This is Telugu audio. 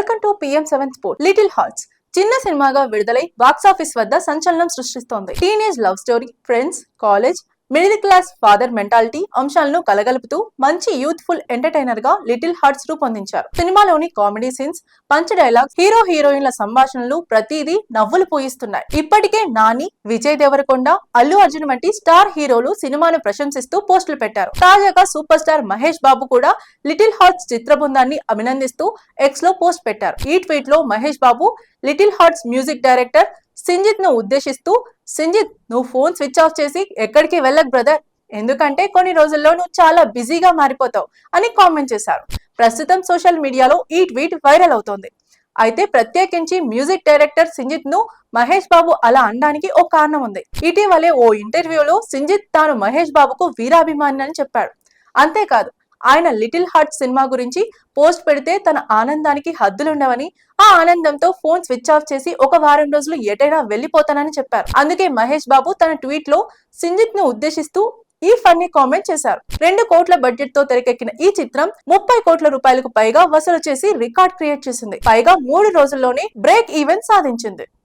Welcome to PM seven sport little hearts చిన్న సినిమాగా విడుదలై బాక్సాఫీస్ వద్ద సంచలనం సృష్టిస్తోంది. Teenage love story friends college middle class father mentality అంశాలను కలగలుపుతూ మంచి యూత్ఫుల్ ఎంటర్టైనర్గా లిటిల్ హార్ట్స్ రూపొందించారు. సినిమాలోని comedy scenes punch dialogues hero హీరోయిన్ల సంభాషణలు ప్రతిదీ నవ్వులు పూయిస్తున్నాయి. ఇప్పటికే నాని విజయ్ దేవరకొండ అల్లు అర్జున్ వంటి స్టార్ హీరోలు సినిమాను ప్రశంసిస్తూ పోస్టులు పెట్టారు. తాజాగా సూపర్ స్టార్ మహేష్ బాబు కూడా లిటిల్ హార్ట్స్ చిత్ర బృందాన్ని అభినందిస్తూ ఎక్స్లో పోస్ట్ పెట్టారు. ఈ ట్వీట్లో Mahesh Babu little hearts music director సింజిత్ను ఉద్దేశిస్తూ సింజిత్ నువ్వు ఫోన్ స్విచ్ ఆఫ్ చేసి ఎక్కడికి వెళ్ళకు బ్రదర్. ఎందుకంటే కొన్ని రోజుల్లో నువ్వు చాలా బిజీగా మారిపోతావు అని కామెంట్ చేశారు. ప్రస్తుతం సోషల్ మీడియాలో ఈ ట్వీట్ వైరల్ అవుతోంది. అయితే ప్రత్యేకించి మ్యూజిక్ డైరెక్టర్ సింజిత్ను మహేష్ బాబు అలా అనడానికి ఓ కారణం ఉంది. ఇటీవలే ఓ ఇంటర్వ్యూలో సింజిత్ తాను మహేష్ బాబుకు వీరాభిమాని అని చెప్పాడు. అంతేకాదు ఆయన లిటిల్ హార్ట్ సినిమా గురించి పోస్ట్ పెడితే తన ఆనందానికి హద్దులుండవని ఆ ఆనందంతో ఫోన్ స్విచ్ ఆఫ్ చేసి ఒక వారం రోజులు ఎటైనా వెళ్ళిపోతానని చెప్పారు. అందుకే మహేష్ బాబు తన ట్వీట్లో సింజిత్ను ఉద్దేశిస్తూ ఈ ఫన్నీ కామెంట్ చేశారు. రెండు కోట్ల బడ్జెట్తో తెరకెక్కిన ఈ చిత్రం ముప్పై కోట్ల రూపాయలకు పైగా వసూలు చేసి రికార్డ్ క్రియేట్ చేసింది. పైగా మూడు రోజుల్లోనే బ్రేక్ ఈవెన్ సాధించింది.